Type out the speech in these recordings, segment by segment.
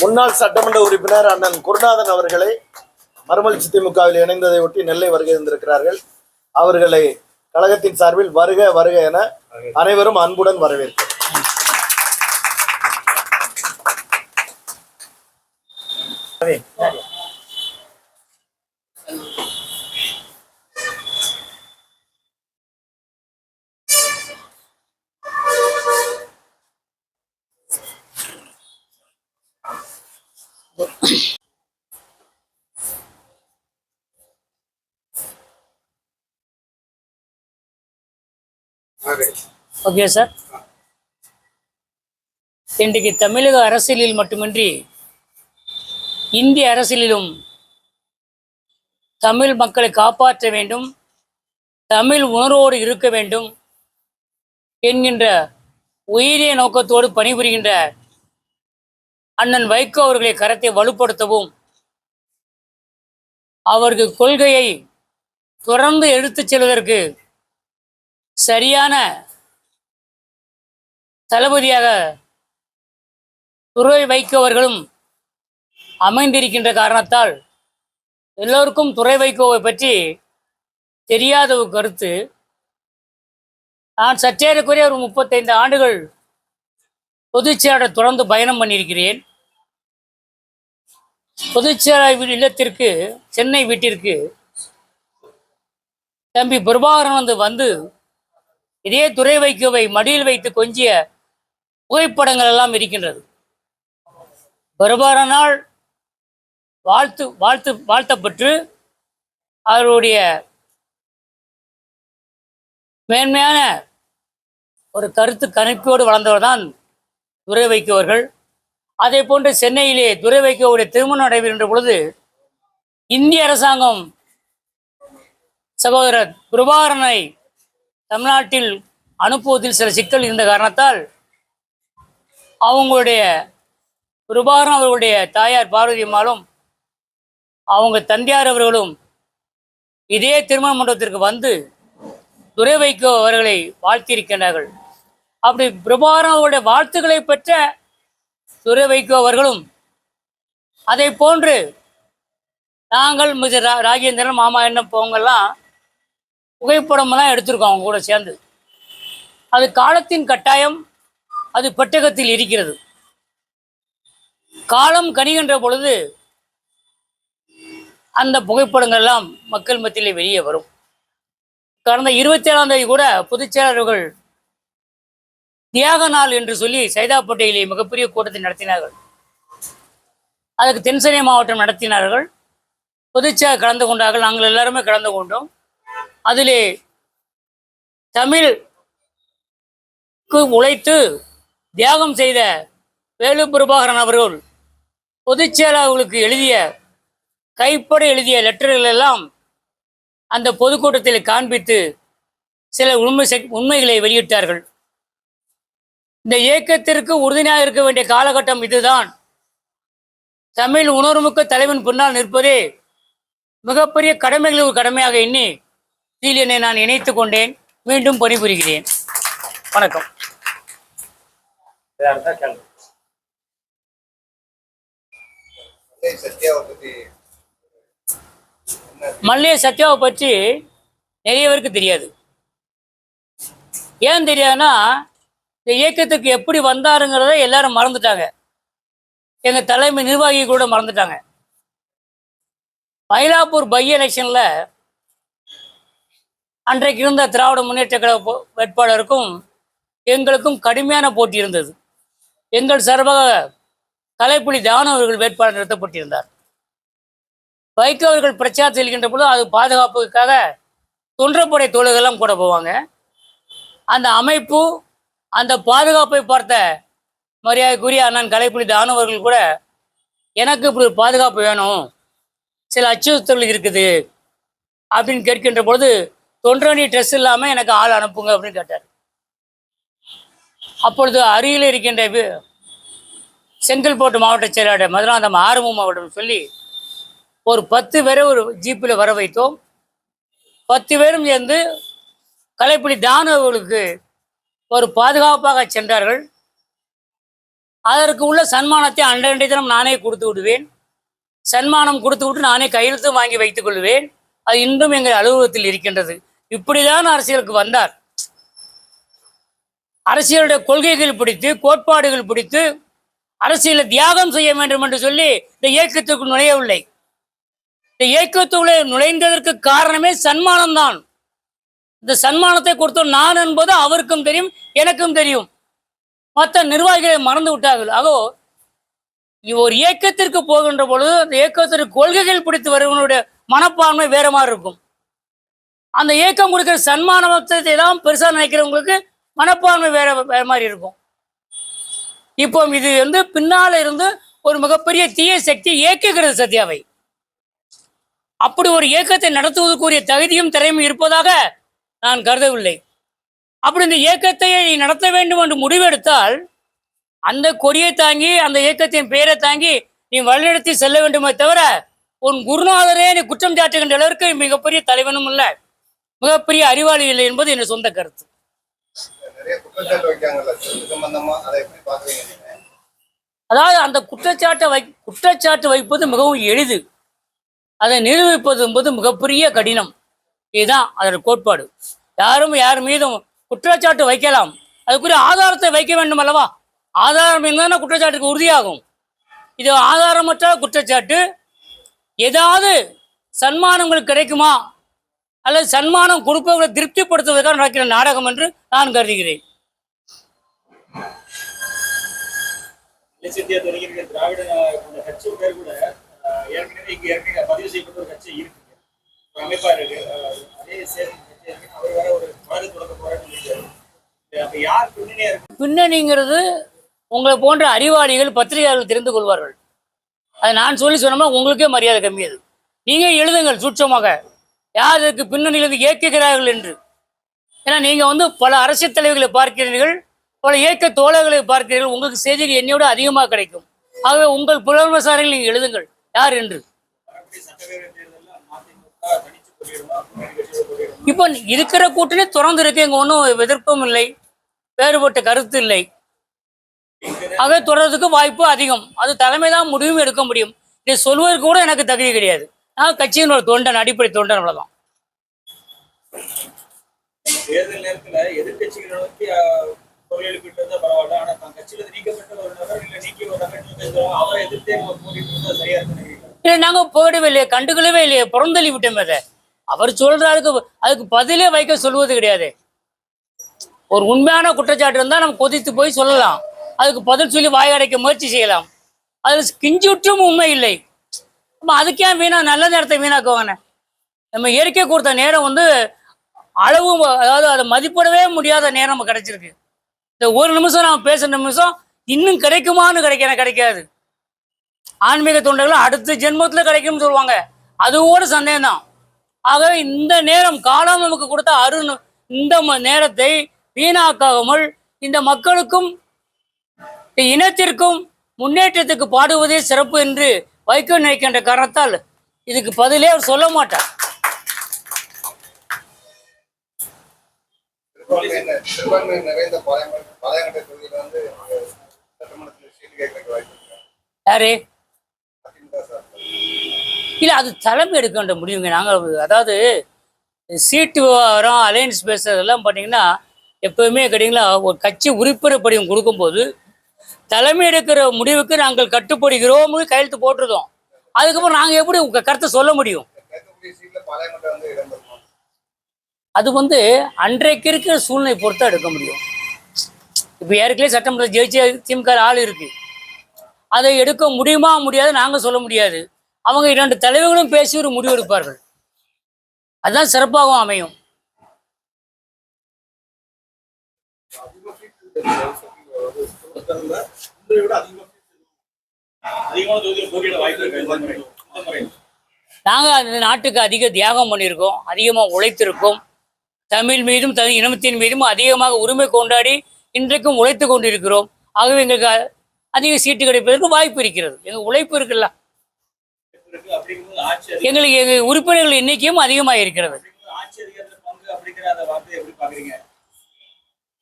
முன்னாள் சட்டமன்ற உறுப்பினர் அண்ணன் குருநாதன் அவர்களை மறுமலர்ச்சி திமுகவில் இணைந்ததை ஒட்டி நெல்லை வருகை இருந்திருக்கிறார்கள் அவர்களை கழகத்தின் சார்பில் வருக வருக என அனைவரும் அன்புடன் வரவேற்கிறோம். ஓகே சார் இன்றைக்கு தமிழக அரசியலில் மட்டுமின்றி இந்திய அரசியலிலும் தமிழ் மக்களை காப்பாற்ற வேண்டும் தமிழ் உணர்வோடு இருக்க வேண்டும் என்கின்ற உயரிய நோக்கத்தோடு பணிபுரிகின்ற அண்ணன் வைகோ அவர்களை கரத்தை வலுப்படுத்தவும் அவருக்கு கொள்கையை தொடர்ந்து எடுத்துச் செல்வதற்கு சரியான தளபதியாக துறை வைக்கவர்களும் அமைந்திருக்கின்ற காரணத்தால் எல்லோருக்கும் துறை வைகோவை பற்றி தெரியாத ஒரு கருத்து. நான் சற்றேறக்குறைய ஒரு முப்பத்தைந்து ஆண்டுகள் பொதுச்செயலாளர் தொடர்ந்து பயணம் பண்ணியிருக்கிறேன். பொதுச்செயலாளர் இல்லத்திற்கு சென்னை வீட்டிற்கு தம்பி பிரபாகரன் வந்து இதே துறை வைக்கவை மடியில் வைத்து கொஞ்சிய புகைப்படங்கள் எல்லாம் இருக்கின்றது. பிரபாரனால் வாழ்த்து வாழ்த்து வாழ்த்தப்பட்டு அவருடைய மேன்மையான ஒரு கருத்து கணிப்போடு வளர்ந்தவர் தான் துறை வைக்கவர்கள் அதே போன்று சென்னையிலே துறை வைக்கவுடைய திருமணம் நடைபெறுகின்ற பொழுது இந்திய அரசாங்கம் சகோதரர் பிரபாகரனை தமிழ்நாட்டில் அனுப்புவதில் சில சிக்கல் இருந்த காரணத்தால் அவங்களுடைய பிரபாகரன் அவர்களுடைய தாயார் பார்வதி அம்மாலும் அவங்க தந்தையார் அவர்களும் இதே திருமண மண்டபத்திற்கு வந்து துரை வைக்கோ அவர்களை வாழ்த்தியிருக்கின்றார்கள். அப்படி பிரபாகரன் அவருடைய வாழ்த்துக்களை பெற்ற துறை வைகோ அவர்களும் அதை போன்று நாங்கள் மிக ரா- ராஜேந்திரன் மாமா என்ன போங்கெல்லாம் புகைப்படமெல்லாம் எடுத்திருக்கோம் அவங்க கூட சேர்ந்து. அது காலத்தின் கட்டாயம் அது பெட்டகத்தில் இருக்கிறது. காலம் கணிகின்ற பொழுது அந்த புகைப்படங்கள் எல்லாம் மக்கள் மத்தியிலே வெளியே வரும். கடந்த இருபத்தி ஏழாம் தேதி கூட பொதுச் செயலாளர்கள் தியாக நாள் என்று சொல்லி சைதாப்பேட்டையிலே மிகப்பெரிய கூட்டத்தை நடத்தினார்கள். அதுக்கு தென்சென்னை மாவட்டம் நடத்தினார்கள். பொதுச்சாக கலந்து கொண்டார்கள். நாங்கள் எல்லாருமே கலந்து கொண்டோம். அதிலே தமிழ்க்கு உழைத்து தியாகம் செய்த வேலு பிரபாகரன் அவர்கள் பொதுச் செயலாளர்களுக்கு எழுதிய கைப்பட எழுதிய லெட்டர்கள் எல்லாம் அந்த பொதுக்கூட்டத்தில் காண்பித்து சில உண்மை செக்- உண்மைகளை வெளியிட்டார்கள். இந்த இயக்கத்திற்கு உறுதுணையாக இருக்க வேண்டிய காலகட்டம் இதுதான். தமிழ் உணர்வுமிக்க தலைவன் பின்னால் நிற்பதே மிகப்பெரிய கடமைகளில் ஒரு கடமையாக எண்ணி சீலியனை என்னை நான் இணைத்துக் கொண்டேன். மீண்டும் பணிபுரிகிறேன். வணக்கம். மல்லிகை சத்யாவை பற்றி நிறைய பேருக்கு தெரியாது. ஏன் தெரியாதுன்னா இந்த இயக்கத்துக்கு எப்படி வந்தாருங்கிறத எல்லாரும் மறந்துட்டாங்க. எங்க தலைமை நிர்வாகி கூட மறந்துட்டாங்க. மயிலாப்பூர் பை எலெக்ஷன்ல அன்றைக்கு இருந்த திராவிட முன்னேற்ற கழக வேட்பாளருக்கும் எங்களுக்கும் கடுமையான போட்டி இருந்தது. எங்கள் சார்பாக கலைப்புலி தானு அவர்கள் வேட்பாளர் நிறுத்தப்பட்டிருந்தார். வைகோ அவர்கள் பிரச்சாரம் செல்கின்ற பொழுது அது பாதுகாப்புக்காக தொன்றப்படை தோழர்கள்லாம் கூட போவாங்க. அந்த அமைப்பு அந்த பாதுகாப்பை பார்த்த மரியாதைக்குரிய அண்ணன் கலைப்புலி தானவர்கள் கூட எனக்கு இப்படி ஒரு பாதுகாப்பு வேணும். சில அச்சுறுத்தல்கள் இருக்குது. அப்படின்னு கேட்கின்ற பொழுது தொண்டரணி ட்ரெஸ் இல்லாமல் எனக்கு ஆள் அனுப்புங்க அப்படின்னு கேட்டார். அப்பொழுது அருகில் இருக்கின்ற செங்கல்பட்டு மாவட்ட செயலாளர் மதுராந்தம் ஆறுமுகம் அவரிடம் சொல்லி ஒரு பத்து பேரை ஒரு ஜீப்பில் வர வைத்தோம் பத்து பேரும் சேர்ந்து கலைப்பிடி தானவர்களுக்கு ஒரு பாதுகாப்பாக சென்றார்கள். அதற்கு உள்ள சன்மானத்தை அன்றைய தினம் நானே கொடுத்து விடுவேன். சன்மானம் கொடுத்து விட்டு நானே கையெழுத்து வாங்கி வைத்துக் கொள்வேன். அது இன்றும் எங்கள் அலுவலகத்தில் இருக்கின்றது. இப்படிதான் அரசியலுக்கு வந்தார். அரசியலுடைய கொள்கைகள் பிடித்து கோட்பாடுகள் பிடித்து அரசியலை தியாகம் செய்ய வேண்டும் என்று சொல்லி இந்த இயக்கத்துக்கு நுழையவில்லை. இந்த இயக்கத்துக்குள்ளே நுழைந்ததற்கு காரணமே சன்மானம்தான். இந்த சன்மானத்தை கொடுத்தோம் நான் என்பது அவருக்கும் தெரியும் எனக்கும் தெரியும். மற்ற நிர்வாகிகளை மறந்து விட்டார்கள். ஆகோ ஒரு இயக்கத்திற்கு போகின்ற பொழுது அந்த இயக்கத்திற்கு கொள்கைகள் பிடித்து வருவனுடைய மனப்பான்மை வேற மாதிரி இருக்கும். அந்த இயக்கம் கொடுக்கிற சன்மானத்தை தான் பெருசாக நினைக்கிறவங்களுக்கு மனப்பான்மை வேற வேற மாதிரி இருக்கும். இப்போ இது வந்து பின்னால் இருந்து ஒரு மிகப்பெரிய தீய சக்தி இயக்குகிறது சத்யாவை. அப்படி ஒரு இயக்கத்தை நடத்துவதற்குரிய தகுதியும் திறமையும் இருப்பதாக நான் கருதவில்லை. அப்படி இந்த இயக்கத்தை நீ நடத்த வேண்டும் என்று முடிவெடுத்தால் அந்த கொடியை தாங்கி அந்த இயக்கத்தின் பெயரை தாங்கி நீ வழிநடத்தி செல்ல வேண்டுமே தவிர உன் குருநாதரே நீ குற்றம் சாட்டுகின்ற அளவிற்கு மிகப்பெரிய தலைவனும் இல்லை மிகப்பெரிய அறிவாளி இல்லை என்பது என் சொந்த கருத்து. அதாவது அந்த குற்றச்சாட்டை வை குற்றச்சாட்டு வைப்பது மிகவும் எளிது. அதை நிரூபிப்பது என்பது மிகப்பெரிய கடினம். இதுதான் அதோட கோட்பாடு. யாரும் யார் மீதும் குற்றச்சாட்டு வைக்கலாம். அதுக்குரிய ஆதாரத்தை வைக்க வேண்டும் அல்லவா? ஆதாரம் இருந்தால் குற்றச்சாட்டுக்கு உறுதியாகும். இது ஆதாரமற்ற குற்றச்சாட்டு. ஏதாவது சன்மானங்கள் கிடைக்குமா? அல்லது சன்மானம் கொடுப்பவர்களை திருப்திப்படுத்துவதற்காக நடக்கிற நாடகம் என்று நான் கருதுகிறேன். திராவிட கட்சி பேர் கூட ஏற்கனவே ஏற்கனவே பதிவு செய்யப்பட்ட ஒரு கட்சி இருக்கு. அமைப்பா இருக்கு? பின்னணிங்கிறது உங்களை போன்ற அறிவாளிகள் பத்திரிகையாளர்கள் தெரிந்து கொள்வார்கள். அதை நான் சொல்லி சொன்னோம்னா உங்களுக்கே மரியாதை கம்மியது நீங்கள் எழுதுங்கள் சூட்சமாக. யார் இதற்கு பின்னணியிலிருந்து இயக்குகிறார்கள் என்று? ஏன்னா நீங்கள் வந்து பல அரசியல் தலைவர்களை பார்க்கிறீர்கள் பல இயக்க தோழர்களை பார்க்கிறீர்கள் உங்களுக்கு செய்திகள் என்னையோட அதிகமாக கிடைக்கும். ஆகவே உங்கள் புலன்வசாரிகள் நீங்கள் எழுதுங்கள். யார் என்று? இப்போ இருக்கிற கூட்டணி திறந்து இருக்கு இங்கே ஒன்றும் எதிர்ப்பும் இல்லை வேறுபட்ட கருத்து இல்லை. ஆக தொடர்றதுக்கு வாய்ப்பு அதிகம். அது தலைமை தான் முடிவும் எடுக்க முடியும். இதை சொல்வதற்கு கூட எனக்கு தகுதி கிடையாது. நான் கட்சியின் ஒரு தொண்டன் அடிப்படை தொண்டன் அவ்வளவுதான். தேர்தல் நேரத்துல எதிர்கட்சிகளை நோக்கி குரல் எழுப்பிட்டு இருந்தா பரவாயில்ல. ஆனா கட்சியில நீக்கப்பட்ட ஒரு நபர் இல்ல நீக்கி ஒரு நபர் அவரை எதிர்த்தே போட்டிட்டு இருந்தா சரியா இல்லை நாங்கள் போயிடவே இல்லையே கண்டுக்கலவே இல்லையே புறந்தள்ளி விட்டோம் அதை. அவர் சொல்றாருக்கு அதுக்கு பதிலே வைக்க சொல்வது கிடையாது. ஒரு உண்மையான குற்றச்சாட்டு இருந்தால் நம்ம கொதித்து போய் சொல்லலாம். அதுக்கு பதில் சொல்லி வாய் அடைக்க முயற்சி செய்யலாம். அதில் கிஞ்சுற்றும் உண்மை இல்லை. நம்ம அதுக்கே வீணா நல்ல நேரத்தை வீணாக்குவாங்க நம்ம இயற்கை கொடுத்த நேரம் வந்து அளவு அதாவது அதை மதிப்பிடவே முடியாத நேரம் நம்ம கிடைச்சிருக்கு. இந்த ஒரு நிமிஷம் நம்ம பேசுகிற நிமிஷம் இன்னும் கிடைக்குமான்னு கிடைக்க கிடைக்காது. ஆன்மீக தொண்டர்கள் அடுத்த ஜென்மத்துல கிடைக்கும்னு சொல்லுவாங்க. அது கூட சந்தேகம் தான் ஆகவே இந்த நேரம் காலம் நமக்கு கொடுத்த அரு இந்த நேரத்தை வீணாக்காமல் இந்த மக்களுக்கும் இனத்திற்கும் முன்னேற்றத்துக்கு பாடுவதே சிறப்பு என்று வைக்க நினைக்கின்ற காரணத்தால் இதுக்கு பதிலே அவர் சொல்ல மாட்டார். யாரு? இல்லை அது தலைமை எடுக்க வேண்டிய முடிவுங்க. நாங்கள் அதாவது சீட்டு விவகாரம் அலையன்ஸ் பேசுறதெல்லாம் பார்த்தீங்கன்னா எப்பவுமே கேட்டிங்களா ஒரு கட்சி உறுப்பினர் படிவம் கொடுக்கும்போது தலைமை எடுக்கிற முடிவுக்கு நாங்கள் கட்டுப்படுகிறோம் கையெழுத்து போட்டிருந்தோம். அதுக்கப்புறம் நாங்கள் எப்படி உங்கள் கருத்தை சொல்ல முடியும்? அது வந்து அன்றைக்கு இருக்கிற சூழ்நிலை பொறுத்து எடுக்க முடியும். இப்போ ஏற்கனவே சட்டமன்ற ஜெயிச்ச திமுக ஆள் இருக்கு. அதை எடுக்க முடியுமா முடியாது நாங்கள் சொல்ல முடியாது. அவங்க இரண்டு தலைவர்களும் பேசி ஒரு முடிவு எடுப்பார்கள். அதுதான் சிறப்பாகவும் அமையும். நாங்கள் அந்த நாட்டுக்கு அதிக தியாகம் பண்ணியிருக்கோம் அதிகமாக உழைத்திருக்கோம். தமிழ் மீதும் தமிழ் இனத்தின் மீதும் அதிகமாக உரிமை கொண்டாடி இன்றைக்கும் உழைத்து கொண்டிருக்கிறோம். ஆகவே எங்களுக்கு அதிக சீட்டு கிடைப்பதற்கு வாய்ப்பு இருக்கிறது. எங்கள் உழைப்பு இருக்குல்ல. எங்களுக்கு எங்கள் உறுப்பினர்கள் எண்ணிக்கையும் அதிகமாக இருக்கிறது.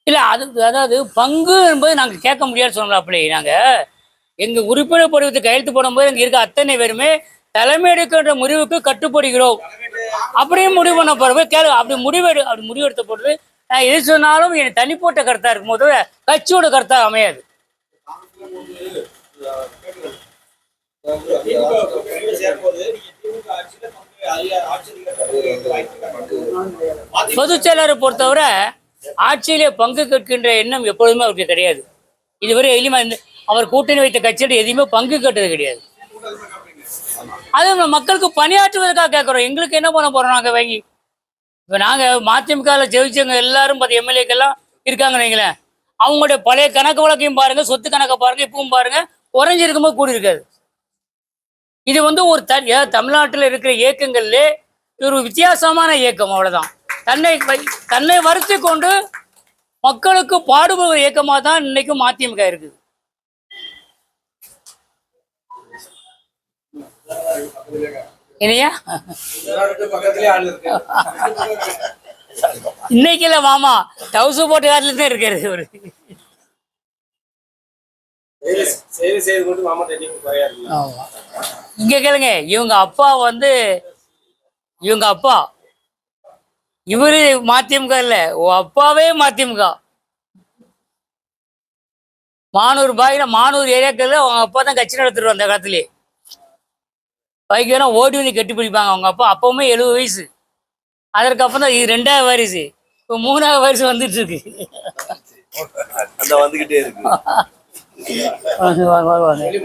இல்லை அது அதாவது பங்கு என்பது நாங்கள் கேட்க முடியாது சொன்னாப்லே நாங்கள் எங்கள் உறுப்பினர் படிவத்தை கையெழுத்து போடும்போது இங்கே இருக்க அத்தனை பேருமே தலைமை எடுக்கின்ற முடிவுக்கு கட்டுப்படுகிறோம். அப்படியே முடிவு பண்ண போறது கேளு அப்படி முடிவெடு அப்படி முடிவெடுத்த போடுறது நான் எது சொன்னாலும் என் தனிப்பட்ட கருத்தா இருக்கும். போது கட்சியோட கருத்தா அமையாது. பொதுச் செயலாளரை பொறுத்தவரை ஆட்சியிலே பங்கு கேட்கின்ற எண்ணம் எப்பொழுதுமே அவருக்கு கிடையாது. இதுவரை எளிமா அவர் கூட்டணி வைத்த கட்சியோட எதையுமே பங்கு கேட்டது கிடையாது. அது மக்களுக்கு பணியாற்றுவதற்காக கேட்குறோம். எங்களுக்கு என்ன பண்ண போறோம் நாங்கள் வாங்கி? இப்போ நாங்கள் மதிமுகவில் ஜெயிச்சவங்க எல்லாரும் பார்த்து எம்எல்ஏக்கெல்லாம் இருக்காங்கன்னு வைங்களேன். அவங்களுடைய பழைய கணக்கு வழக்கையும் பாருங்க சொத்து கணக்கை பாருங்க இப்பவும் பாருங்க குறைஞ்சிருக்கும்போது கூடி இருக்காது இது வந்து ஒரு த தமிழ்நாட்டில் இருக்கிற இயக்கங்கள்ல ஒரு வித்தியாசமான இயக்கம் அவ்வளவுதான். தன்னை தன்னை வருத்தி கொண்டு மக்களுக்கு பாடுபடுற இயக்கமாக தான் இன்னைக்கும் மதிமுக இருக்குது. இல்லையா ஆள் இருக்கு. இன்னைக்கு இல்ல மாமா. டவுசு போட்டு காட்டில தான் இருக்காரு ஆமா. இங்க கேளுங்க இவங்க அப்பா வந்து இவங்க அப்பா. இவரு மதிமுக இல்ல ஓ அப்பாவே மதிமுக. மானூர் பாயில மானூர் ஏரியாக்கள்ல அவங்க அப்பா தான் கட்சி நடத்திட்டு அந்த காலத்திலே. பைக்கெல்லாம் ஓடி வந்து கட்டி பிடிப்பாங்க அவங்க அப்பா அப்பவுமே எழுபது வயசு. அதற்கப்புறம் தான் இது ரெண்டாவது வாரிசு. இப்போ மூணாவது வாரிசு வந்துட்டு இருக்கு அந்த வந்துகிட்டே இருக்கு. வாங்க, வாங்க, வாங்க, வாங்க. சொல்லி